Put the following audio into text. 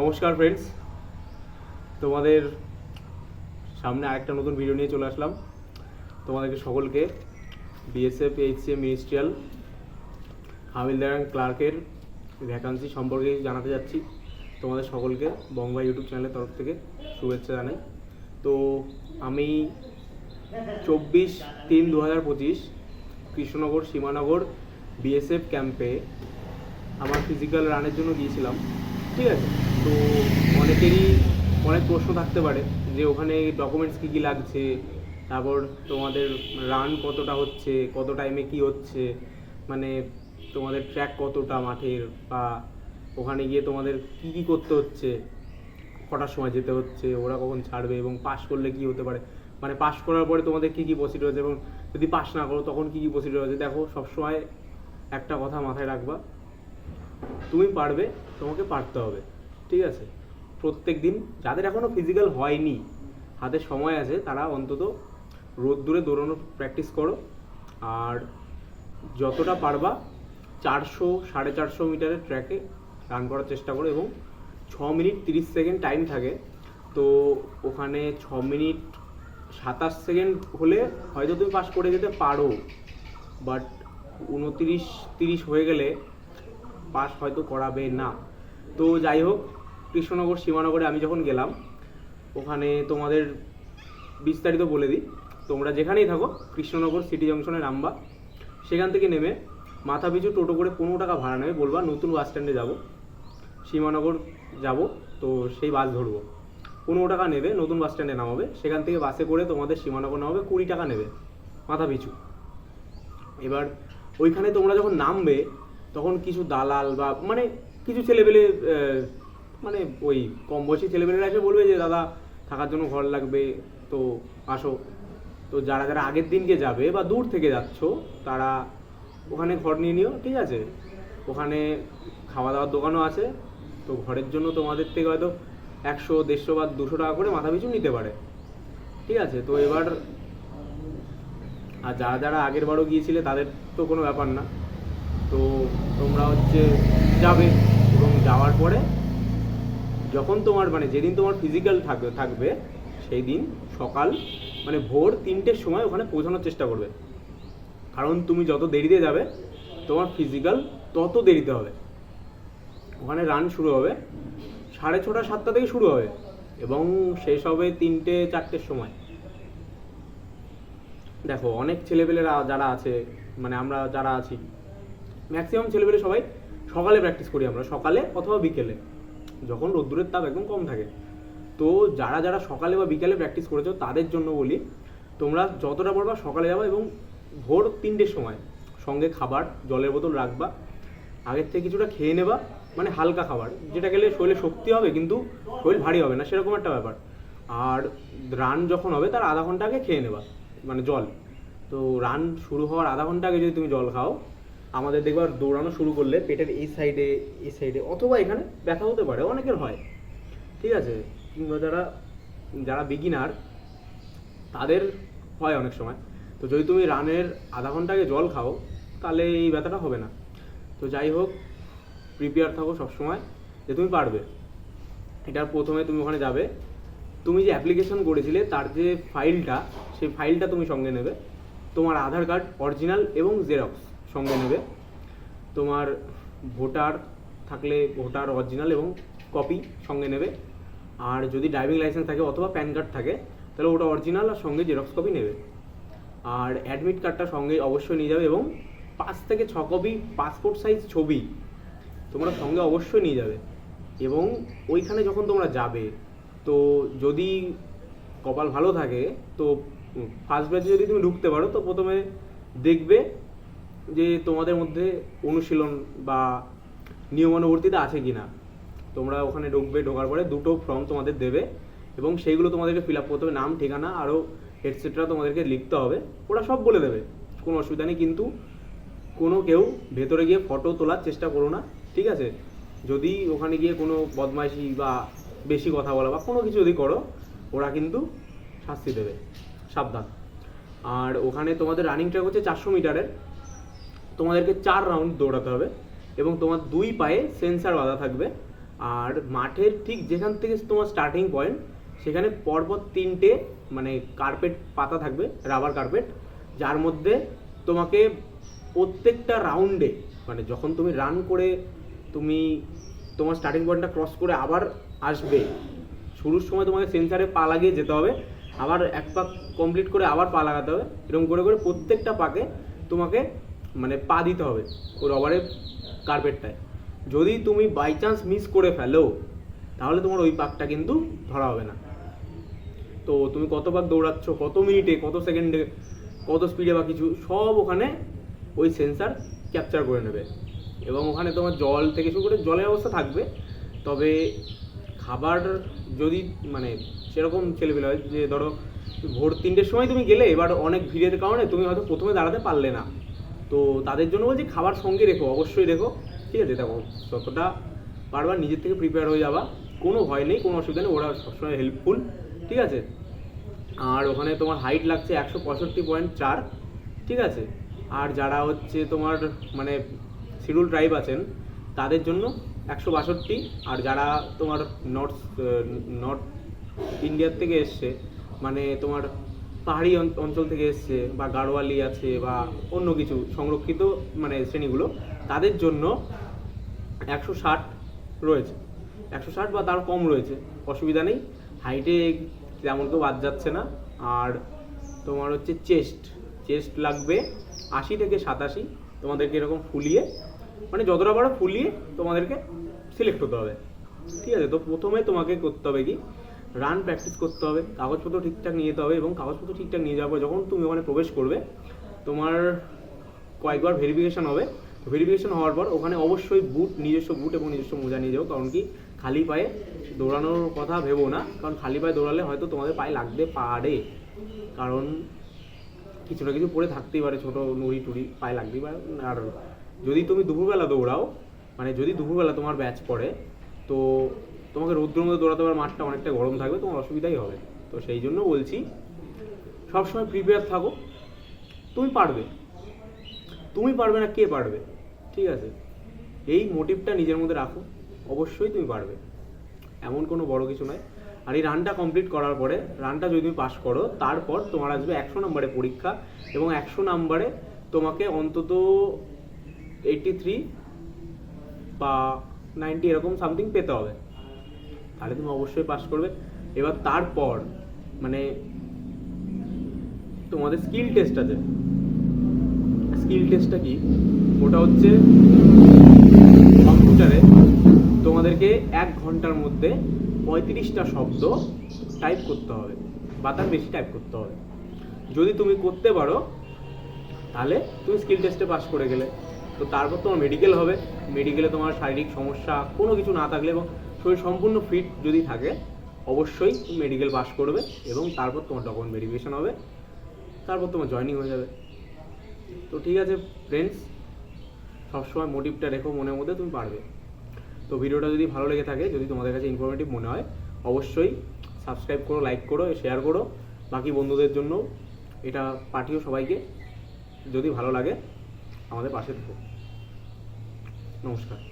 নমস্কার ফ্রেন্ডস তোমাদের সামনে আরেকটা নতুন ভিডিও নিয়ে চলে আসলাম। তোমাদেরকে সকলকে বিএসএফ এইচসিএম মিনিস্ট্রিয়াল হামিলদার ক্লার্কের ভ্যাকান্সি সম্পর্কে জানাতে যাচ্ছি। তোমাদের সকলকে বঙ্গা ইউটিউব চ্যানেলের তরফ থেকে শুভেচ্ছা জানাই। তো আমি চব্বিশ তিন দু হাজার পঁচিশ কৃষ্ণনগর সীমানগর বিএসএফ ক্যাম্পে আমার ফিজিক্যাল রানের জন্য গিয়েছিলাম। ঠিক আছে? তো অনেকেরই অনেক প্রশ্ন থাকতে পারে যে ওখানে ডকুমেন্টস কী কী লাগছে, তারপর তোমাদের রান কতটা হচ্ছে, কত টাইমে কি হচ্ছে মানে তোমাদের ট্র্যাক কতটা মাঠের বা ওখানে গিয়ে তোমাদের কি কি করতে হচ্ছে, কটার সময় যেতে হচ্ছে, ওরা কখন ছাড়বে এবং পাস করলে কি হতে পারে? মানে পাস করার পরে তোমাদের কি কি প্রসিডিউর আছে এবং যদি পাস না করো তখন কি কি প্রসিডিউর আছে দেখো, সবসময় একটা কথা মাথায় রাখবা, তুমি পারবে, তোমাকে পারতে হবে। ঠিক আছে? প্রত্যেক দিন যাদের এখনও ফিজিক্যাল হয়নি, হাতে সময় আছে, তারা অন্তত রোদ্দুরে দৌড়ানোর প্র্যাকটিস করো। আর যতটা পারবা চারশো, সাড়ে চারশো মিটারের ট্র্যাকে রান করার চেষ্টা করো এবং ছ মিনিট তিরিশ সেকেন্ড টাইম থাকে। তো ওখানে ছ মিনিট সাতাশ সেকেন্ড হলে হয়তো তুমি পাস করে যেতে পারো বাট উনতিরিশ, তিরিশ হয়ে গেলে পাস হয়তো করাবে না। তো যাই হোক কৃষ্ণনগর সীমানগরে আমি যখন গেলাম, ওখানে তোমাদের বিস্তারিত বলে দিই। তোমরা যেখানেই থাকো, কৃষ্ণনগর সিটি জংশনে নামবা। সেখান থেকে নেমে মাথা পিছু টোটো করে পনেরো টাকা ভাড়া নেবে বলবা, নতুন বাস স্ট্যান্ডে যাব। সীমানগর যাব, তো সেই বাস ধরবো। পনেরো টাকা নেবে, নতুন বাস স্ট্যান্ডে নামাবে। সেখান থেকে বাসে করে তোমাদের সীমানগর নামাবে, কুড়ি টাকা নেবে মাথা পিছু এবার ওইখানে তোমরা যখন নামবে, তখন কিছু দালাল বা মানে কিছু ছেলেপেলে মানে ওই কম বয়সী ছেলেপেলেরা এসে বলবে যে, দাদা, থাকার জন্য ঘর লাগবে, তো আসো। তো যারা যারা আগের দিনকে যাবে বা দূর থেকে যাচ্ছ, তারা ওখানে ঘর নিয়ে নিও, ঠিক আছে? ওখানে খাওয়া দাওয়ার দোকানও আছে, তো ঘরের জন্য তোমাদের থেকে হয়তো একশো, দেড়শো বা দুশো টাকা করে মাথা পিছু নিতে পারে, ঠিক আছে? তো এবার, আর যারা যারা আগের বারও গিয়েছিলে, তাদের তো কোনো ব্যাপার না। তো তোমরা হচ্ছে যাবে এবং যাওয়ার পরে যখন তোমার মানে যেদিন তোমার ফিজিক্যাল থাকবে থাকবে সেই দিন সকাল মানে ভোর তিনটের সময় ওখানে পৌঁছানোর চেষ্টা করবে। কারণ তুমি যত দেরিতে যাবে, তোমার ফিজিক্যাল তত দেরিতে হবে। ওখানে রান শুরু হবে, সাড়ে ছটা, সাতটা থেকে শুরু হবে, এবং শেষ হবে তিনটে, চারটের সময়। দেখো, অনেক ছেলেপেলেরা যারা আছে মানে আমরা যারা আছি ম্যাক্সিমাম ছেলেপেলে সবাই সকালে প্র্যাকটিস করি আমরা, সকালে অথবা বিকেলে। যখন রোদ্দুরের তাপ একদম কম থাকে। তো যারা যারা সকালে বা বিকেলে প্র্যাকটিস করেছ, তাদের জন্য বলি, তোমরা যতটা পারবা সকালে যাবা এবং ভোর তিনটের সময় সঙ্গে খাবার, জলের বোতল রাখবা। আগের থেকে কিছুটা খেয়ে নেবা মানে হালকা খাবার, যেটা গেলে শরীরে শক্তি হবে কিন্তু শরীর ভারী হবে না, সেরকম একটা ব্যাপার। আর রান যখন হবে, তার আধা ঘণ্টা আগে খেয়ে নেবা মানে জল। তো রান শুরু হওয়ার আধা ঘণ্টা আগে যদি তুমি জল খাও আমাদের দেখবার দৌড়ানো শুরু করলে পেটের এই সাইডে এই সাইডে অথবা এখানে ব্যথা হতে পারে, অনেকের হয়। ঠিক আছে? কিংবা যারা যারা বিগিনার তাদের হয় অনেক সময়। তো যদি তুমি রানের আধা ঘণ্টা আগে জল খাও, তাহলে এই ব্যথাটা হবে না। তো যাই হোক প্রিপেয়ার থাকো সবসময় যে তুমি পারবে। এটার প্রথমে তুমি ওখানে যাবে। তুমি যে অ্যাপ্লিকেশন করেছিলে, তার যে ফাইলটা সেই ফাইলটা তুমি সঙ্গে নেবে। তোমার আধার কার্ড অরিজিনাল এবং জেরক্স সঙ্গে নেবে। তোমার ভোটার থাকলে ভোটার অরিজিনাল এবং কপি সঙ্গে নেবে। আর যদি ড্রাইভিং লাইসেন্স থাকে অথবা প্যান কার্ড থাকে, তাহলে ওটা অরিজিনাল আর সঙ্গে জেরক্স কপি নেবে। আর অ্যাডমিট কার্ডটা সঙ্গে অবশ্যই নিয়ে যাবে এবং পাঁচ থেকে ছ কপি পাসপোর্ট সাইজ ছবি তোমরা সঙ্গে অবশ্যই নিয়ে যাবে। এবং ওইখানে যখন তোমরা যাবে, তো যদি কপাল ভালো থাকে, তো ফার্স্ট ব্যাচে যদি তুমি ঢুকতে পারো, তো প্রথমে দেখবে যে তোমাদের মধ্যে অনুশীলন বা নিয়মানুবর্তিতা আছে কি না তোমরা ওখানে ঢুকবে, ঢোকার পরে দুটো ফর্ম তোমাদের দেবে এবং সেইগুলো তোমাদেরকে ফিল আপ করতে হবে। নাম, ঠিকানা আরও এটসেট্রা তোমাদেরকে লিখতে হবে। ওরা সব বলে দেবে, কোনো অসুবিধা নেই। কিন্তু কোনো কেউ ভেতরে গিয়ে ফটো তোলার চেষ্টা করো না, ঠিক আছে? যদি ওখানে গিয়ে কোনো বদমাইশি বা বেশি কথা বলা বা কোনো কিছু যদি করো, ওরা কিন্তু শাস্তি দেবে। সাবধান। আর ওখানে তোমাদের রানিং ট্র্যাক হচ্ছে চারশো মিটারের তোমাদেরকে চার রাউন্ড দৌড়াতে হবে এবং তোমার দুই পায়ে সেন্সার বাঁধা থাকবে। আর মাঠের ঠিক যেখান থেকে তোমার স্টার্টিং পয়েন্ট সেখানে পরপর তিনটে মানে কার্পেট পাতা থাকবে রাবার কার্পেট যার মধ্যে তোমাকে প্রত্যেকটা রাউন্ডে মানে যখন তুমি রান করে তুমি তোমার স্টার্টিং পয়েন্টটা ক্রস করে আবার আসবে, শুরুর সময় তোমাকে সেন্সারে পা লাগিয়ে যেতে হবে, আবার এক পাক কমপ্লিট করে আবার পা লাগাতে হবে, এরকম করে করে প্রত্যেকটা পাকে তোমাকে মানে পা দিতে হবে ওই রবারের কার্পেটটায় যদি তুমি বাই চান্স মিস করে ফেলো, তাহলে তোমার ওই পাকটা কিন্তু ধরা হবে না। তো তুমি কত পাক দৌড়াচ্ছ, কত মিনিটে, কত সেকেন্ডে কত স্পিডে বা কিছু, সব ওখানে ওই সেন্সার ক্যাপচার করে নেবে। এবং ওখানে তোমার জল থেকে শুরু করে জলের অবস্থা থাকবে। তবে খাবার যদি মানে সেরকম ছেলেপেলে হয় যে ধরো ভোর তিনটের সময় তুমি গেলে, এবার অনেক ভিড়ের কারণে তুমি হয়তো প্রথমে দাঁড়াতে পারলে না। তো তাদের জন্য বলছি খাবার সঙ্গে রেখো, অবশ্যই রেখো ঠিক আছে? দেখো, যতটা বারবার নিজের থেকে প্রিপেয়ার হয়ে যাবা। কোনো ভয় নেই, কোনো অসুবিধা নেই, ওরা সবসময় হেল্পফুল ঠিক আছে? আর ওখানে তোমার হাইট লাগছে একশো পঁয়ষট্টি পয়েন্ট চার। ঠিক আছে? আর যারা হচ্ছে তোমার মানে শিডিউল ট্রাইব আছেন, তাদের জন্য একশো বাষট্টি। আর যারা তোমার নর্থ নর্থ ইন্ডিয়ার থেকে এসছে মানে তোমার পাহাড়ি অঞ্চল থেকে এসছে বা গাড়োয়ালি আছে বা অন্য কিছু সংরক্ষিত মানে শ্রেণীগুলো, তাদের জন্য একশো ষাট রয়েছে। একশো ষাট বা তার কম রয়েছে, অসুবিধা নেই। হাইটে তেমন কেউ বাদ যাচ্ছে না। আর তোমার হচ্ছে চেস্ট চেস্ট লাগবে আশি থেকে সাতাশি। তোমাদেরকে এরকম ফুলিয়ে মানে যতটা পারো ফুলিয়ে তোমাদেরকে সিলেক্ট হতে হবে। ঠিক আছে, তো প্রথমে তোমাকে করতে হবে কি? রান প্র্যাকটিস করতে হবে, কাগজপত্র ঠিকঠাক নিয়ে যেতে হবে এবং কাগজপত্র ঠিকঠাক নিয়ে যাওয়ার পর যখন তুমি ওখানে প্রবেশ করবে, তোমার কয়েকবার ভেরিফিকেশন হবে। ভেরিফিকেশন হওয়ার পর ওখানে অবশ্যই বুট নিজস্ব বুট এবং নিজস্ব মোজা নিয়ে যাও, কারণ কি খালি পায়ে দৌড়ানোর কথা ভেবো না, কারণ খালি পায়ে দৌড়ালে হয়তো তোমাদের পায়ে লাগতে পারে। কারণ কিছু না কিছু পরে থাকতেই পারে, ছোটো নুড়ি টুড়ি পায়ে লাগতেই পারে। আর যদি তুমি দুপুরবেলা দৌড়াও মানে যদি দুপুরবেলা তোমার ব্যাচ পড়ে, তো তোমাকে রৌদ্রের মধ্যে দৌড়াতে পারে, মাঠটা অনেকটা গরম থাকবে, তোমার অসুবিধাই হবে। তো সেই জন্য বলছি, সবসময় প্রিপেয়ার থাকো। তুমি পারবে। তুমি পারবে না, কে পারবে? ঠিক আছে? এই মোটিভটা নিজের মধ্যে রাখো। অবশ্যই তুমি পারবে। এমন কোনো বড় কিছু নয়। আর এই রানটা কমপ্লিট করার পরে রানটা যদি তুমি পাস করো, তারপর তোমার আসবে একশো নম্বরে পরীক্ষা এবং একশো নম্বরে তোমাকে অন্তত এইটটি থ্রি বা নাইনটি এরকম সামথিং পেতে হবে। তাহলে তুমি অবশ্যই পাস করবে। এবার তারপর মানে তোমাদের স্কিল টেস্ট আছে। স্কিল টেস্টটা কি? ওটা হচ্ছে কম্পিউটারে তোমাদেরকে এক ঘণ্টার মধ্যে পঁয়ত্রিশটা শব্দ টাইপ করতে হবে বা তার বেশি টাইপ করতে হবে। যদি তুমি করতে পারো, তাহলে তুমি স্কিল টেস্টে পাস করে গেলে। তো তারপর তোমার মেডিকেল হবে। মেডিকেলে তোমার শারীরিক সমস্যা কোনো কিছু না থাকলে এবং শরীর সম্পূর্ণ ফিট যদি থাকে, অবশ্যই মেডিকেল পাস করবে এবং তারপর তোমার ডকুমেন্ট ভেরিফিকেশন হবে, তারপর তোমার জয়নিং হয়ে যাবে। তো ঠিক আছে ফ্রেন্ডস সবসময় মোটিভটা রেখো মনের মধ্যে, তুমি পারবে। তো ভিডিওটা যদি ভালো লেগে থাকে, যদি তোমাদের কাছে ইনফরমেটিভ মনে হয়, অবশ্যই সাবস্ক্রাইব করো লাইক করো শেয়ার করো। বাকি বন্ধুদের জন্য এটা পাঠিও সবাইকে। যদি ভালো লাগে, আমাদের পাশে থেকো। নমস্কার।